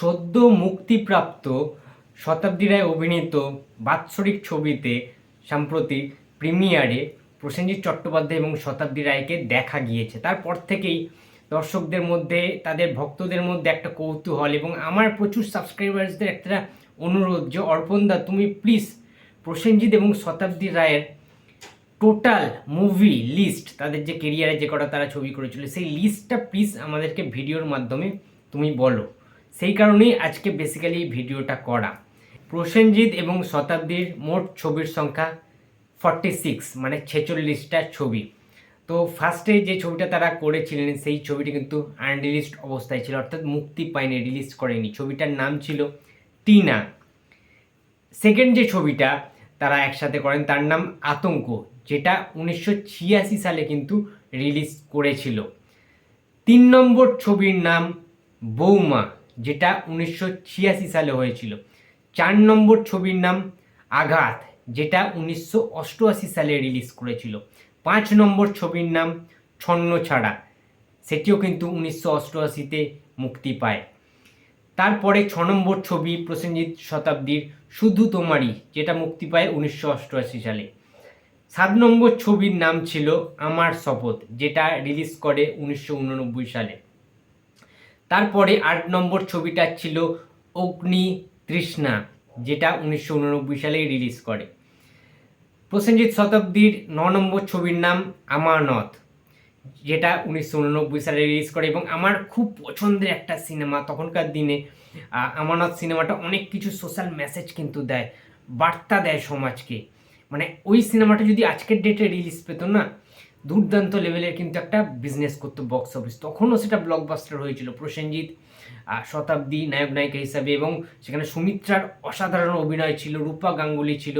সদ্য মুক্তিপ্রাপ্ত শতাব্দী রায় অভিনীত বাৎসরিক ছবিতে সাম্প্রতি প্রিমিয়ারে প্রসেনজিৎ চট্টোপাধ্যায় এবং শতাব্দী রায়কে দেখা গিয়েছে। তারপর থেকেই দর্শকদের মধ্যে, তাদের ভক্তদের মধ্যে একটা কৌতূহল এবং আমার প্রচুর সাবস্ক্রাইবার্সদের একটা অনুরোধ যে অর্পণদা তুমি প্লিজ প্রসেনজিৎ এবং শতাব্দী রায়ের টোটাল মুভি লিস্ট তাদের যে কেরিয়ারে যে কটা তারা ছবি করেছিল, সেই লিস্টটা প্লিজ আমাদেরকে ভিডিওর মাধ্যমে তুমি বলো। সেই কারণেই আজকে বেসিক্যালি ভিডিওটা করা। প্রসেনজিৎ এবং শতাব্দীর মোট ছবির সংখ্যা ফর্টি সিক্স মানে ছেচল্লিশটা ছবি। তো ফার্স্টে যে ছবিটা তারা করেছিলেন, সেই ছবিটি কিন্তু আনরিলিজড অবস্থায় ছিল, অর্থাৎ মুক্তি পায়নি রিলিজ করেনি। ছবিটার নাম ছিল টিনা। সেকেন্ড যে ছবিটা তারা একসাথে করেন, তার নাম আতঙ্ক, যেটা উনিশশো ছিয়াশি সালে কিন্তু রিলিজ করেছিল। তিন নম্বর ছবির নাম বৌমা। যেটা উনিশশো ছিয়াশি সালে হয়েছিল। চার নম্বর ছবির নাম আঘাত, যেটা উনিশশো অষ্টআশি সালে রিলিজ করেছিল। পাঁচ নম্বর ছবির নাম ছন্ন ছাড়া, সেটিও কিন্তু উনিশশো অষ্টআশিতে মুক্তি পায়। তারপরে ছ নম্বর ছবি প্রসেনজিৎ শতাব্দীর শুধু তোমারই, যেটা মুক্তি পায় উনিশশো অষ্টআশি সালে। সাত নম্বর ছবির নাম ছিল আমার শপথ, যেটা রিলিজ করে উনিশশো উননব্বই সালে। তারপরে আট নম্বর ছবিটা ছিল অগ্নি তৃষ্ণা, যেটা উনিশশো উননব্বই সালে রিলিজ করে। প্রসেনজিৎ শতাব্দীর ন নম্বর ছবির নাম আমানত, যেটা উনিশশো উননব্বই সালে রিলিজ করে এবং আমার খুব পছন্দের একটা সিনেমা তখনকার দিনে আমানত সিনেমাটা অনেক কিছু সোশ্যাল মেসেজ কিন্তু দেয়, বার্তা দেয় সমাজকে। মানে ওই সিনেমাটা যদি আজকের ডেটে রিলিজ পেত না দুর্দান্ত লেভেলের কিন্তু একটা বিজনেস করতো বক্স অফিস তখনও সেটা ব্লকবাস্টার হয়েছিল প্রসেনজিৎ শতাব্দী নায়ক নায়িকা হিসাবে এবং সেখানে সুমিত্রার অসাধারণ অভিনয় ছিল, রূপা গাঙ্গুলি ছিল।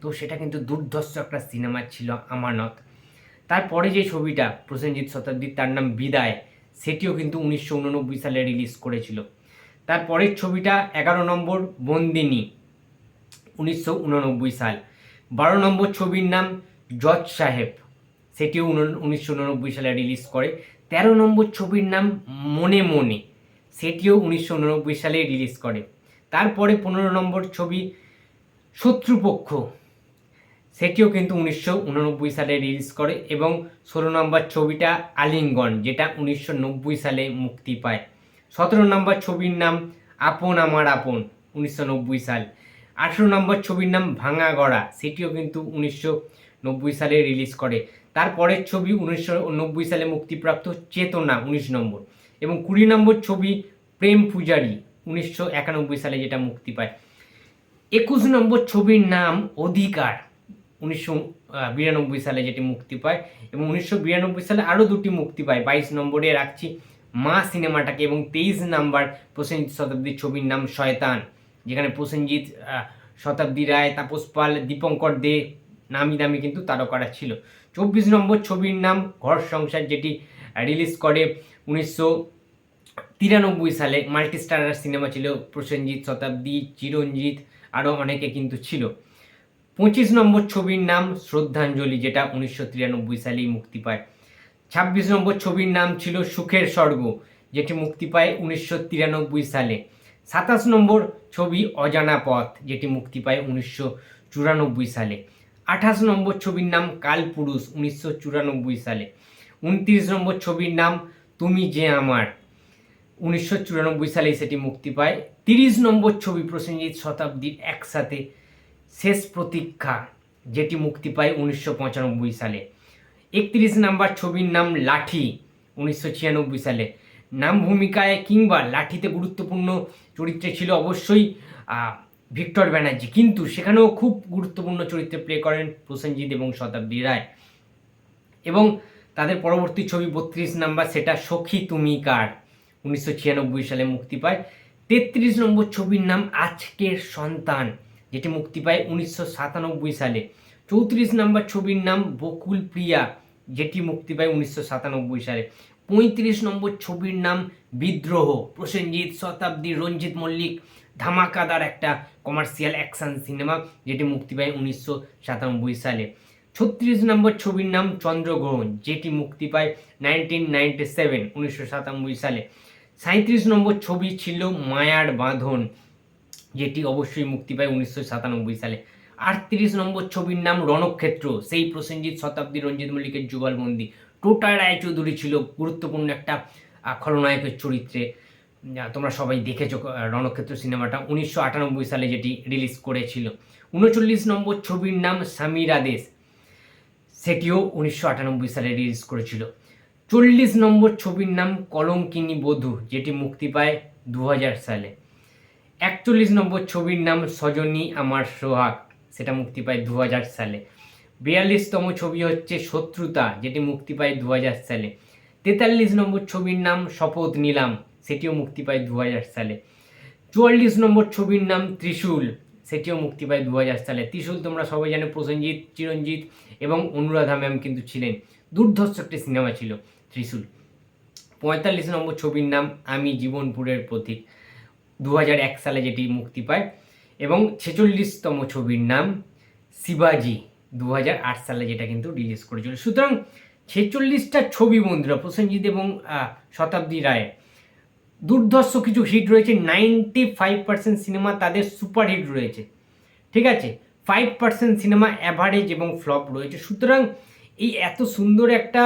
তো সেটা কিন্তু দুর্ধর্ষ একটা সিনেমা ছিল আমানত। তারপরে যে ছবিটা প্রসেনজিৎ শতাব্দীর, তার নাম বিদায়, সেটিও কিন্তু উনিশশো উননব্বই সালে রিলিজ করেছিল। তারপরের ছবিটা এগারো নম্বর বন্দিনী, উনিশশো উননব্বই সাল। বারো নম্বর ছবির নাম জজ সাহেব। সেটিও উনিশশো উননব্বই সালে রিলিজ করে। তেরো নম্বর ছবির নাম মনে মনে, সেটিও উনিশশো উননব্বই সালে রিলিজ করে। তারপরে পনেরো নম্বর ছবি শত্রুপক্ষ, সেটিও কিন্তু উনিশশো উননব্বই সালে রিলিজ করে এবং ষোলো নম্বর ছবিটা আলিঙ্গন, যেটা উনিশশো নব্বই সালে মুক্তি পায়। সতেরো নম্বর ছবির নাম আপন আমার আপন, উনিশশো নব্বই সাল। আঠেরো নম্বর ছবির নাম ভাঙা গড়া, সেটিও কিন্তু উনিশশো নব্বই সালে রিলিজ করে। তারপরের ছবি উনিশশো নব্বই সালে মুক্তিপ্রাপ্ত চেতনা, উনিশ নম্বর। এবং কুড়ি নম্বর ছবি প্রেম পূজারী, উনিশশো একানব্বই সালে যেটা মুক্তি পায়। একুশ নম্বর ছবির নাম অধিকার, উনিশশো বিরানব্বই সালে যেটি মুক্তি পায়। এবং উনিশশো বিরানব্বই সালে আরও দুটি মুক্তি পায়। বাইশ নম্বরে রাখছি মা সিনেমাটাকে এবং তেইশ নাম্বার প্রসেনজিৎ শতাব্দীর ছবির নাম শয়তান। যেখানে প্রসেনজিৎ শতাব্দী রায়, তাপস পাল, দীপঙ্কর দে নামি দামি কিন্তু তারকারা ছিল। চব্বিশ নম্বর ছবির নাম ঘর সংসার, যেটি রিলিজ করে উনিশশো তিরানব্বই সালে মাল্টিস্টারার সিনেমা ছিল। প্রসেনজিৎ শতাব্দী, চিরঞ্জিত, আরও অনেকে কিন্তু ছিল। পঁচিশ নম্বর ছবির নাম শ্রদ্ধাঞ্জলি, যেটা উনিশশো তিরানব্বই সালেই মুক্তি পায়। ছাব্বিশ নম্বর ছবির নাম ছিল সুখের স্বর্গ, যেটি মুক্তি পায় উনিশশো তিরানব্বই সালে। সাতাশ নম্বর ছবি অজানা পথ, যেটি মুক্তি পায় উনিশশো চুরানব্বই সালে। আঠাশ নম্বর ছবির নাম কালপুরুষ উনিশশো চুরানব্বই সালে। উনত্রিশ নম্বর ছবির নাম তুমি যে আমার। উনিশশো চুরানব্বই সালে সেটি মুক্তি পায়। তিরিশ নম্বর ছবি প্রসেনজিৎ শতাব্দীর একসাথে শেষ প্রতীক্ষা, যেটি মুক্তি পায় উনিশশো পঁচানব্বই সালে। একত্রিশ নাম্বার ছবির নাম লাঠি, উনিশশো ছিয়ানব্বই সালে। নাম ভূমিকায় কিংবা লাঠিতে গুরুত্বপূর্ণ চরিত্রে ছিল অবশ্যই ভিক্টর ব্যানার্জি। কিন্তু সেখানেও খুব গুরুত্বপূর্ণ চরিত্রে প্লে করেন প্রসেনজিৎ এবং শতাব্দী রায়। এবং তাদের পরবর্তী ছবি বত্রিশ নাম্বার, সেটা সখী তুমি কার? উনিশশো ছিয়ানব্বই সালে মুক্তি পায়। তেত্রিশ নম্বর ছবির নাম আজকের সন্তান, যেটি মুক্তি পায় উনিশশো সাতানব্বই সালে। চৌত্রিশ নম্বর ছবির নাম বকুল প্রিয়া, যেটি মুক্তি পায় উনিশশো সাতানব্বই সালে। পঁয়ত্রিশ নম্বর ছবির নাম বিদ্রোহ, প্রসেনজিৎ, শতাব্দী, রঞ্জিত মল্লিক ধামাকাদার একটা কমার্শিয়াল অ্যাকশন সিনেমা যেটি মুক্তি পায় উনিশশো সাতানব্বই সালে। ছত্রিশ নম্বর ছবির নাম চন্দ্রগ্রহণ, যেটি মুক্তি পায় নাইনটিন নাইনটি সেভেন উনিশশো সাতানব্বই সালে। সাঁত্রিশ নম্বর ছবি ছিল মায়ার বাঁধন, যেটি অবশ্যই মুক্তি পায় উনিশশো সাতানব্বই সালে। আটত্রিশ নম্বর ছবির নাম রণক্ষেত্র, সেই প্রসেনজিৎ শতাব্দী, রঞ্জিত মল্লিকের যুগলবন্দি টোটা রায়চৌধুরী ছিল গুরুত্বপূর্ণ একটা খলনায়কের চরিত্রে। তোমরা সবাই দেখেছ রণক্ষেত্র সিনেমাটা। উনিশশো আটানব্বই সালে যেটি রিলিজ করেছিল। উনচল্লিশ নম্বর ছবির নাম স্বামীর আদেশ সেটিও উনিশশো আটানব্বই সালে রিলিজ করেছিল। চল্লিশ নম্বর ছবির নাম কলঙ্কিনী বধূ, যেটি মুক্তি পায় দু হাজার সালে। একচল্লিশ নম্বর ছবির নাম সজনী আমার সোহাগ, সেটা মুক্তি পায় দু হাজার সালে। বিয়াল্লিশতম ছবি হচ্ছে শত্রুতা, যেটি মুক্তি পায় দু হাজার সালে। তেতাল্লিশ নম্বর ছবির নাম শপথ নিলাম সেটিও মুক্তি পায় দু সালে। চুয়াল্লিশ নম্বর ছবির নাম ত্রিশূল, সেটিও মুক্তি পায় দু সালে। ত্রিশূল তোমরা সবাই জানো, প্রসেনজিৎ চিরঞ্জিত এবং অনুরাধা ম্যাম কিন্তু ছিলেন। দুর্ধর্ষ একটি সিনেমা ছিল ত্রিশূল। পঁয়তাল্লিশ নম্বর ছবির নাম আমি জীবনপুরের প্রতীক দু এক সালে যেটি মুক্তি পায়। এবং ছেচল্লিশতম ছবির নাম শিবাজি দু আট সালে যেটা কিন্তু রিলিজ করেছিল। সুতরাং ছেচল্লিশটা ছবি বন্ধুরা, প্রসেনজিৎ এবং শতাব্দী রায় দুর্ধর্ষ কিছু হিট রয়েছে নাইনটি ফাইভ পার্সেন্ট সিনেমা তাদের সুপার হিট রয়েছে। ঠিক আছে? ফাইভ পার্সেন্ট সিনেমা অ্যাভারেজ এবং ফ্লপ রয়েছে। সুতরাং এই এত সুন্দর একটা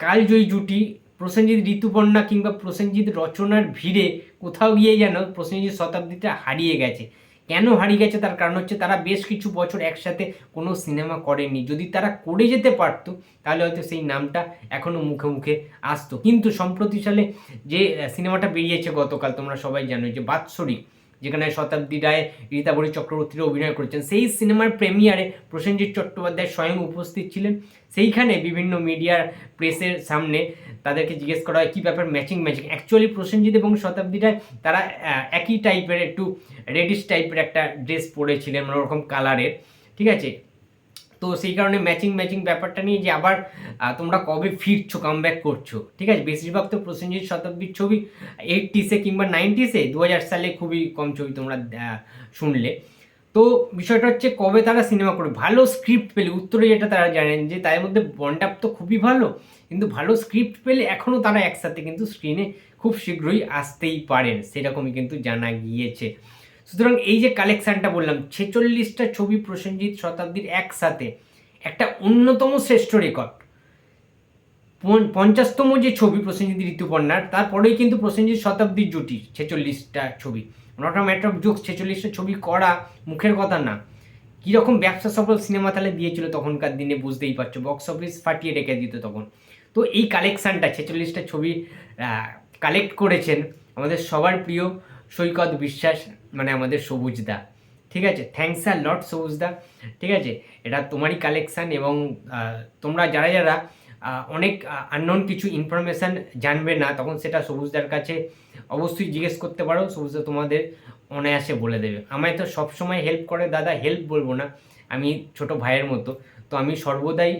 কালজয়ী জুটি, প্রসেনজিৎ ঋতুপর্ণা কিংবা প্রসেনজিৎ রচনার ভিড়ে কোথাও গিয়ে যেন প্রসেনজিৎ শতাব্দীটা হারিয়ে গেছে। কেন হারিয়ে গেছে তার কারণ হচ্ছে তারা বেশ কিছু বছর একসাথে কোনো সিনেমা করেনি। যদি তারা করে যেতে পারত, তাহলে হয়তো সেই নামটা এখনও মুখে মুখে আসতো। কিন্তু সম্প্রতি সালে যে সিনেমাটা বেরিয়েছে গতকাল, তোমরা সবাই জানো যে বাৎসরিক যেখানে শতাব্দী রায় রীতাবরী চক্রবর্তীর অভিনয় করেছেন। সেই সিনেমার প্রেমিয়ারে প্রসেনজিৎ চট্টোপাধ্যায় স্বয়ং উপস্থিত ছিলেন। সেইখানে বিভিন্ন মিডিয়ার প্রেসের সামনে তাদেরকে জিজ্ঞেস করা হয়, কী ব্যাপার? Matching matching? অ্যাকচুয়ালি প্রসেনজিৎ এবং শতাব্দী রায় তারা একই টাইপের একটু রেডিশ টাইপের একটা ড্রেস পরেছিলেন মানে ওরকম কালারের ঠিক আছে? তো সেই কারণে ম্যাচিং ম্যাচিং ব্যাপারটা নিয়ে যে আবার তোমরা কবে ফিরছো কামব্যাক করছ, ঠিক আছে? বেশিরভাগ তো প্রসেনজিৎ শতাব্দীর ছবি এইটিসে কিংবা নাইনটিসে দু হাজার সালে খুবই কম ছবি তোমরা শুনলে। তো বিষয়টা হচ্ছে কবে তারা সিনেমা করবে? ভালো স্ক্রিপ্ট পেলে, উত্তরে যেটা তারা জানেন যে তাদের মধ্যে বন্ডাপ তো খুবই ভালো, কিন্তু ভালো স্ক্রিপ্ট পেলে এখনও তারা একসাথে কিন্তু স্ক্রিনে খুব শীঘ্রই আসতেই পারেন, সেরকমই কিন্তু জানা গিয়েছে। সুতরাং এই যে কালেকশানটা বললাম, ছেচল্লিশটা ছবি প্রসেনজিৎ শতাব্দীর একসাথে, একটা অন্যতম শ্রেষ্ঠ রেকর্ড। পঞ্চ- পঞ্চাশতম যে ছবি প্রসেনজিৎ ঋতুপর্ণার, তারপরেই কিন্তু প্রসেনজিৎ শতাব্দীর জুটি, ছেচল্লিশটা ছবি। Not a matter of joke ছেচল্লিশটা ছবি করা মুখের কথা না। কীরকম ব্যবসা সফল সিনেমা তাহলে দিয়েছিল তখনকার দিনে বুঝতেই পারছ বক্স অফিস ফাটিয়ে রেখে দিত তখন। তো এই কালেকশানটা, ছেচল্লিশটা ছবি কালেক্ট করেছেন আমাদের সবার প্রিয় সৈকত বিশ্বাস মানে আমাদের সবুজদা। ঠিক আছে? থ্যাংকস আর লট সবুজদা। ঠিক আছে? এটা তোমারই কালেকশান এবং তোমরা যারা যারা অনেক আননোন কিছু ইনফরমেশান জানবে না, তখন সেটা সবুজদার কাছে অবশ্যই জিজ্ঞেস করতে পারো। সবুজদা তোমাদের অনায়াসে বলে দেবে। আমায় তো সবসময় হেল্প করে, দাদা হেল্প বলব না। আমি ছোট ভাইয়ের মতো। তো আমি সর্বদাই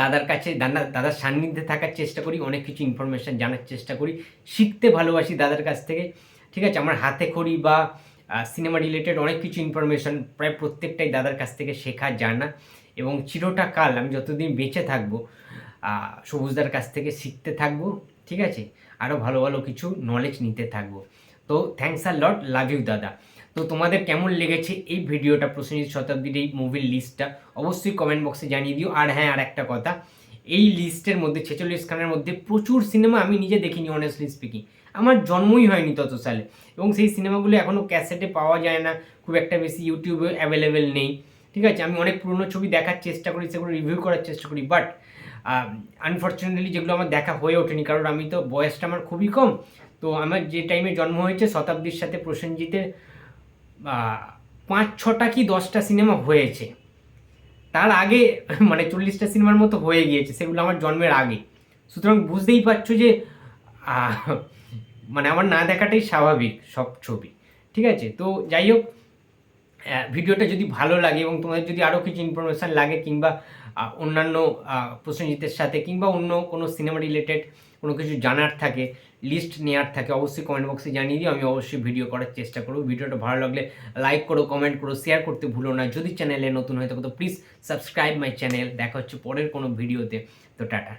দাদার কাছে, দাদা, দাদার সান্নিধ্যে থাকার চেষ্টা করি, অনেক কিছু ইনফরমেশান জানার চেষ্টা করি, শিখতে ভালোবাসি দাদার কাছ থেকে। ঠিক আছে, আমার হাতে খড়ি বা সিনেমা রিলেটেড অনেক কিছু ইনফরমেশান প্রায় প্রত্যেকটাই দাদার কাছ থেকে শেখা, জানা এবং চিরটা কাল আমি যতদিন বেঁচে থাকব সবুজদার কাছ থেকে শিখতে থাকব, ঠিক আছে আরও ভালো ভালো কিছু নলেজ নিতে থাকব। তো thanks a lot love you দাদা। তো তোমাদের কেমন লেগেছে এই ভিডিওটা প্রসেনজিৎ শতাব্দীর এই মুভির লিস্টটা অবশ্যই কমেন্ট বক্সে জানিয়ে দিও। আর হ্যাঁ আর একটা কথা, এই লিস্টের মধ্যে ছেচল্লিশ খানের মধ্যে প্রচুর সিনেমা আমি নিজে দেখিনি অনেস্টলি স্পিকিং আমার জন্মই হয়নি তত সালে এবং সেই সিনেমাগুলো এখনও ক্যাসেটে পাওয়া যায় না, খুব একটা বেশি ইউটিউবে অ্যাভেলেবেল নেই। ঠিক আছে? আমি অনেক পুরনো ছবি দেখার চেষ্টা করি, সেগুলো রিভিউ করার চেষ্টা করি বাট আনফর্চুনেটলি যেগুলো আমার দেখা হয়ে ওঠেনি, কারণ আমি তো বয়সটা আমার খুবই কম, তো আমার যে টাইমে জন্ম হয়েছে শতাব্দীর সাথে প্রসেনজিতের পাঁচ ছটা কি দশটা সিনেমা হয়েছে। তার আগে মানে চল্লিশটা সিনেমার মতো হয়ে গিয়েছে, সেগুলো আমার জন্মের আগে। সুতরাং বুঝতেই পারছ যে মানে আমার না দেখাটাই স্বাভাবিক সব ছবি, ঠিক আছে? তো যাই হোক ভিডিওটা যদি ভালো লাগে এবং তোমাদের যদি আরও কিছু ইনফরমেশান লাগে কিংবা অন্যান্য প্রসেনজিতের সাথে কিংবা অন্য কোনো সিনেমা রিলেটেড কোনো কিছু জানার থাকে লিস্ট নেওয়ার থাকে, অবশ্যই কমেন্ট বক্সে জানিয়ে দিও, আমি অবশ্যই ভিডিও করার চেষ্টা করব। ভিডিওটা ভালো লাগলে লাইক করো কমেন্ট করো শেয়ার করতে ভুলো না। যদি চ্যানেলে নতুন হয়ে থাকো তো প্লিজ সাবস্ক্রাইব মাই চ্যানেল দেখা হচ্ছে পরের কোনো ভিডিওতে তো টাটা।